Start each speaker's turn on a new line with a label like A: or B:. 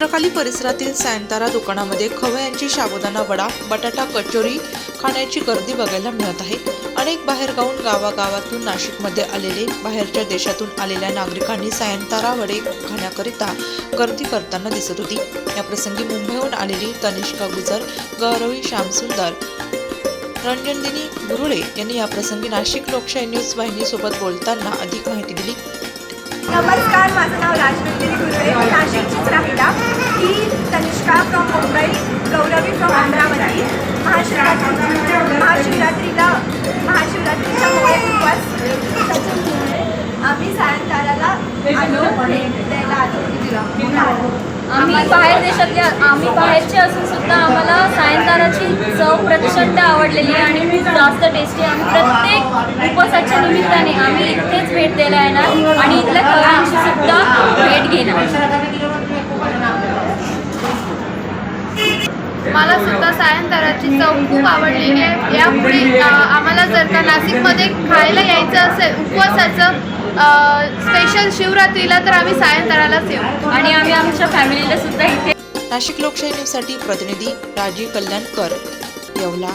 A: चित्रखाली परिसरातील सायंतारा दुकानामध्ये खवयांची साबुदाणा वडा बटाटा कचोरी खाण्याची गर्दी बघायला मिळत आहे. अनेक बाहेरगावून गावागावातून नाशिकमध्ये आलेले बाहेरच्या देशातून आलेल्या नागरिकांनी सायंतारा वडे खाण्याकरिता गर्दी करताना दिसत होती. याप्रसंगी मुंबईहून आलेली तनिष्का गुजर गौरवी श्यामसुंदर रंजनदिनी गुरुळे यांनी याप्रसंगी नाशिक लोकशाही न्यूज वाहिनीसोबत बोलताना अधिक माहिती दिली.
B: नमस्कार माझं नाव राजनंदिनी गुरुळे.
C: बाहेर देशातले आम्ही बाहेरचे असून सुद्धा आम्हाला सायंकाळाची चव प्रचंड आवडलेली आहे आणि खूप जास्त टेस्टी आम्ही प्रत्येक उपवासाच्या निमित्ताने आम्ही इथेच भेट द्यायला येणार आणि इथल्या कलांची सुद्धा भेट घेणार.
D: मला सुद्धा सायंकाळाची चव खूप आवडलेली आहे. यापुढे जर का नाशिकमध्ये खायला यायचं असेल उपवासाचं स्पेशल शिवरात्रीला तर आम्ही सायंकाळालाच येऊ.
C: आणि आम्ही आमच्या फॅमिलीला सुद्धा इथे
A: नाशिक लोकशाही न्यूजसाठी प्रतिनिधी राजीव कल्याणकर येवला.